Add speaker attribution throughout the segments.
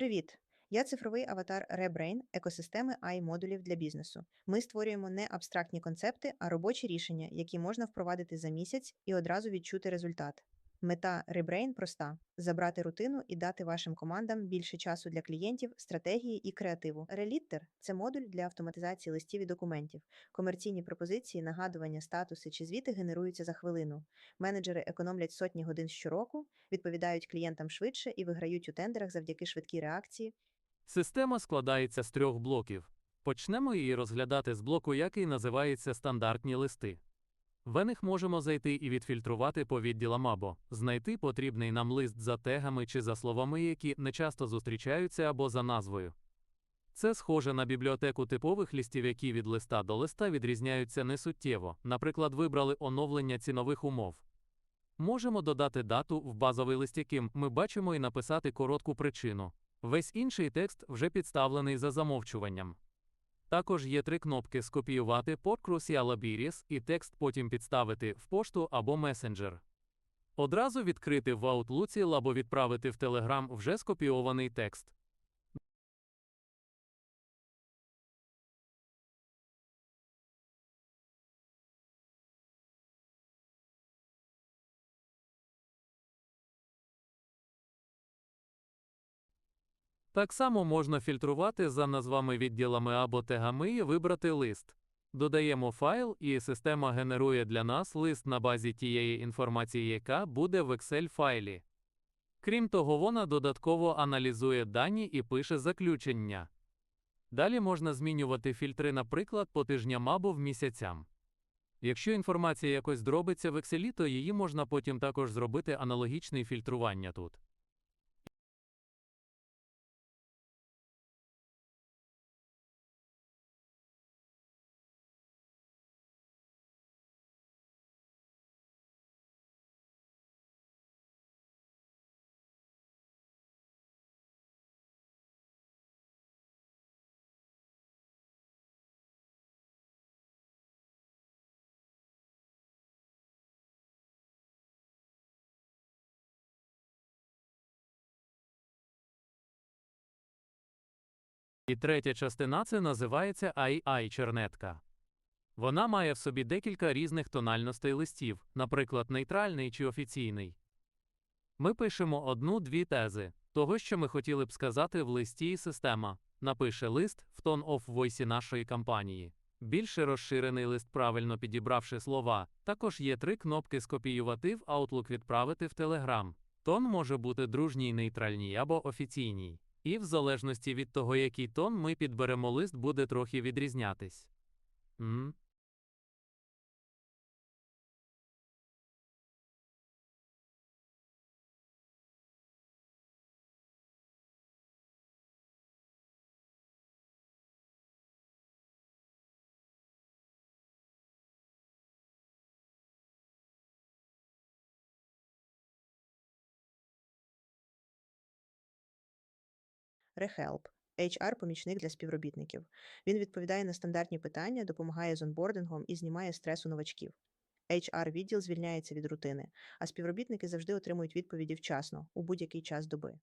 Speaker 1: Привіт! Я цифровий аватар Rebrain екосистеми AI модулів для бізнесу. Ми створюємо не абстрактні концепти, а робочі рішення, які можна впровадити за місяць і одразу відчути результат. Мета Rebrain проста: забрати рутину і дати вашим командам більше часу для клієнтів, стратегії і креативу. Реліттер це модуль для автоматизації листів і документів. Комерційні пропозиції, нагадування, статуси чи звіти генеруються за хвилину. Менеджери економлять сотні годин щороку, відповідають клієнтам швидше і виграють у тендерах завдяки швидкій реакції.
Speaker 2: Система складається з трьох блоків. Почнемо її розглядати з блоку, який називається стандартні листи. В них можемо зайти і відфільтрувати по відділам або знайти потрібний нам лист за тегами чи за словами, які не часто зустрічаються або за назвою. Це схоже на бібліотеку типових листів, які від листа до листа відрізняються несуттєво. Наприклад, вибрали оновлення цінових умов. Можемо додати дату в базовий лист, яким ми бачимо і написати коротку причину. Весь інший текст вже підставлений за замовчуванням. Також є три кнопки скопіювати Podcast і Alabiris і текст потім підставити в пошту або месенджер. Одразу відкрити в Outlook або відправити в Telegram вже скопійований текст. Так само можна фільтрувати за назвами відділами або тегами і вибрати лист. Додаємо файл, і система генерує для нас лист на базі тієї інформації, яка буде в Excel файлі. Крім того, вона додатково аналізує дані і пише заключення. Далі можна змінювати фільтри, наприклад, по тижням або в місяцям. Якщо інформація якось дробиться в Excel, то її можна потім також зробити аналогічне фільтрування тут. І третя частина це називається AI чернетка. Вона має в собі декілька різних тональностей листів, наприклад, нейтральний чи офіційний. Ми пишемо одну-дві тези того, що ми хотіли б сказати в листі, і система напише лист в тон of voice нашої кампанії. Більше розширений лист, правильно підібравши слова. Також є три кнопки скопіювати в Outlook відправити в Telegram. Тон може бути дружній, нейтральній або офіційній. І в залежності від того, який тон ми підберемо лист, буде трохи відрізнятись. М?
Speaker 1: Rehelp – HR-помічник для співробітників. Він відповідає на стандартні питання, допомагає з онбордингом і знімає стрес у новачків. HR-відділ звільняється від рутини, а співробітники завжди отримують відповіді вчасно у будь-який час доби.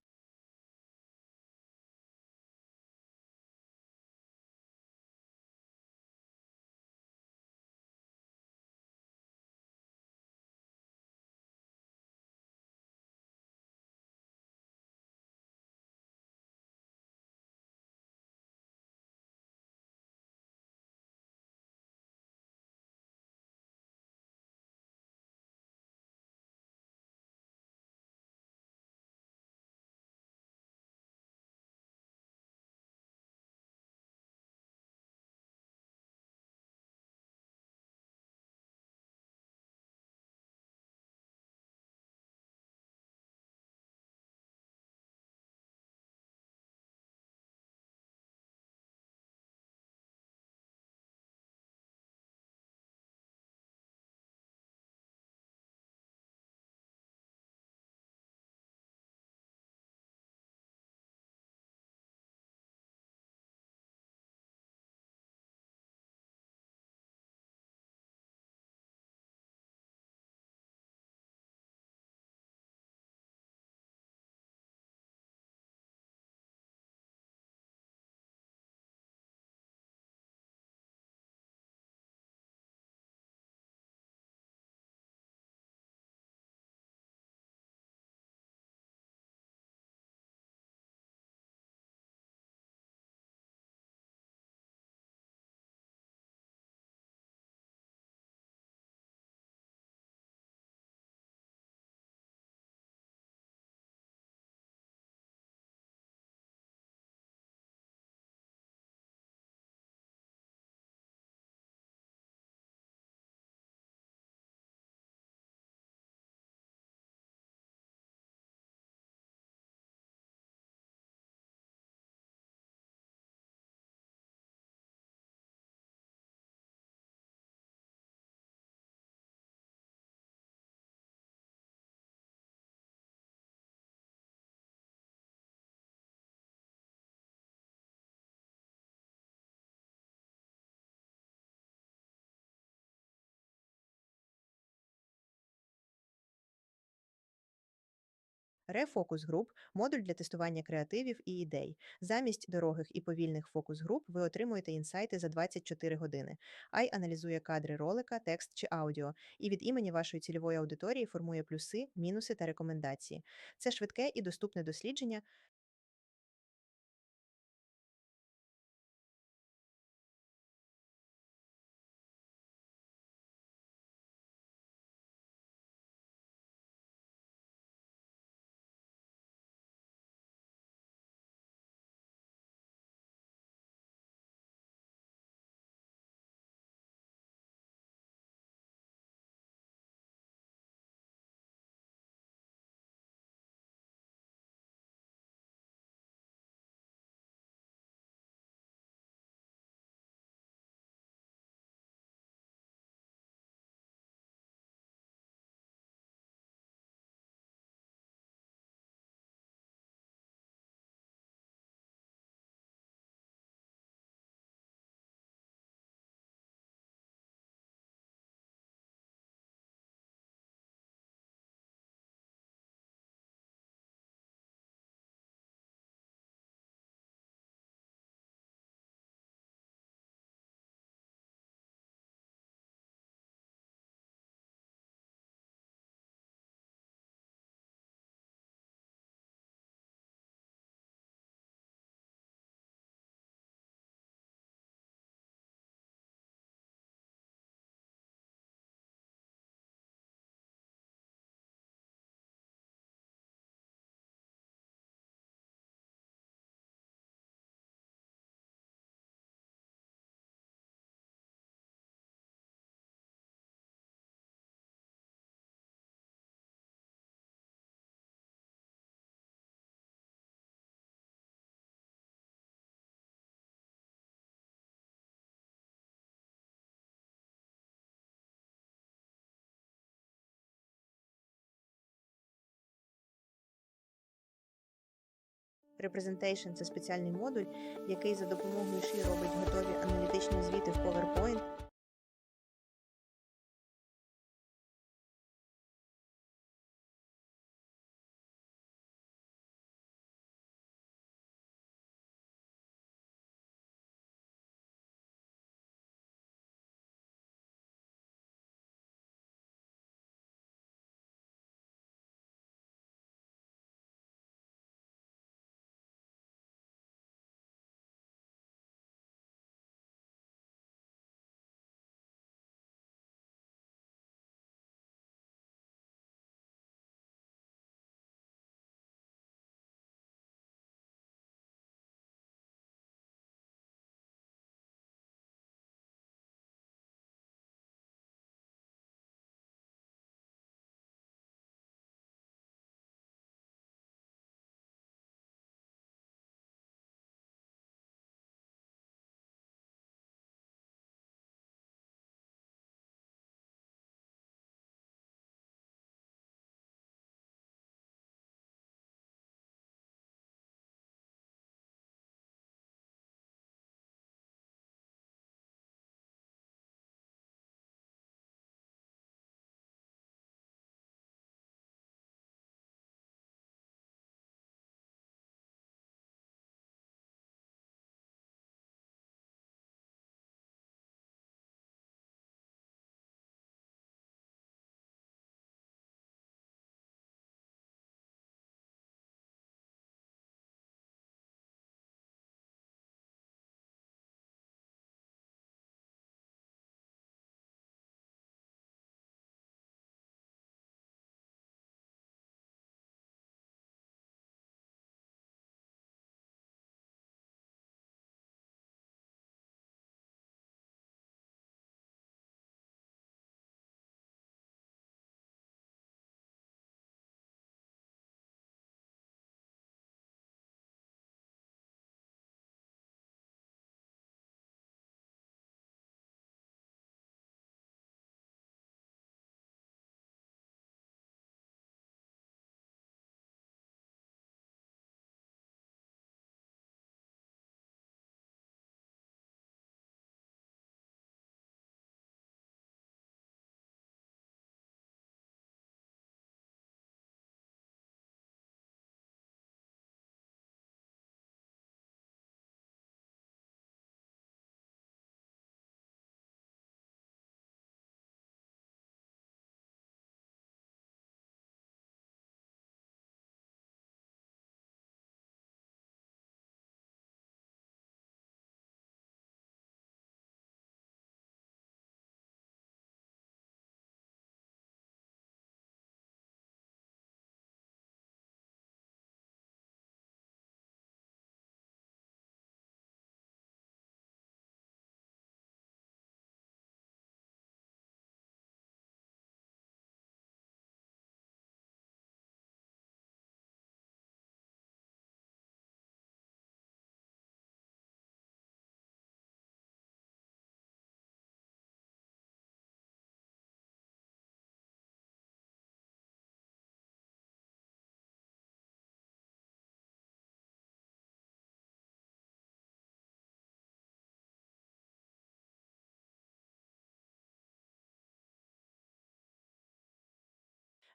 Speaker 1: Рефокус груп модуль для тестування креативів і ідей. Замість дорогих і повільних фокус груп ви отримуєте інсайти за 24 години. Ай аналізує кадри ролика, текст чи аудіо, і від імені вашої цільової аудиторії формує плюси, мінуси та рекомендації. Це швидке і доступне дослідження, Representation – це спеціальний модуль, який за допомогою ШІ робить готові аналітичні звіти в PowerPoint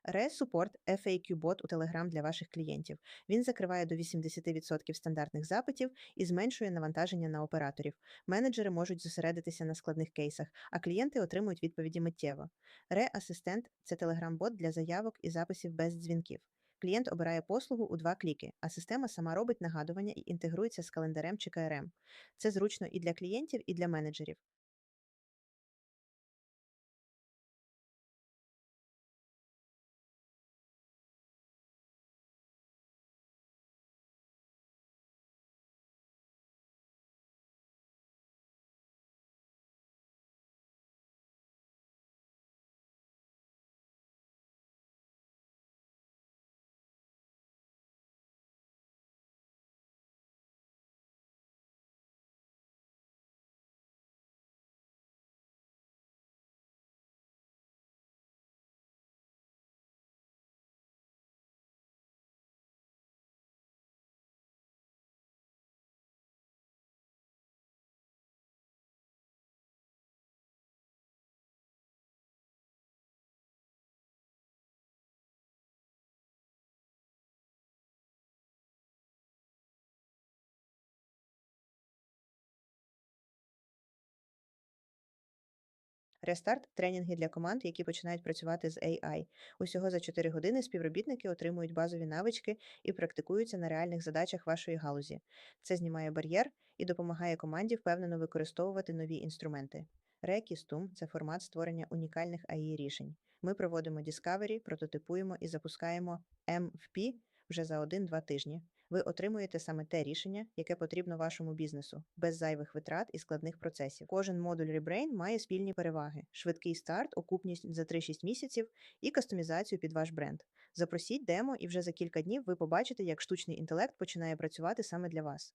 Speaker 1: Ре-супорт FAQ-бот у Telegram для ваших клієнтів. Він закриває до 80% стандартних запитів і зменшує навантаження на операторів. Менеджери можуть зосередитися на складних кейсах, а клієнти отримують відповіді миттєво. Ре-асистент це Telegram-бот для заявок і записів без дзвінків. Клієнт обирає послугу у два кліки, а система сама робить нагадування і інтегрується з календарем чи КРМ. Це зручно і для клієнтів, і для менеджерів. Рестарт тренінги для команд, які починають працювати з AI. Усього за 4 години співробітники отримують базові навички і практикуються на реальних задачах вашої галузі. Це знімає бар'єр і допомагає команді впевнено використовувати нові інструменти. Рекістум це формат створення унікальних AI рішень. Ми проводимо Discovery, прототипуємо і запускаємо MVP вже за 1-2 тижні. Ви отримуєте саме те рішення, яке потрібно вашому бізнесу, без зайвих витрат і складних процесів. Кожен модуль Rebrain має спільні переваги: швидкий старт, окупність за 3-6 місяців і кастомізацію під ваш бренд. Запросіть демо, і вже за кілька днів ви побачите, як штучний інтелект починає працювати саме для вас.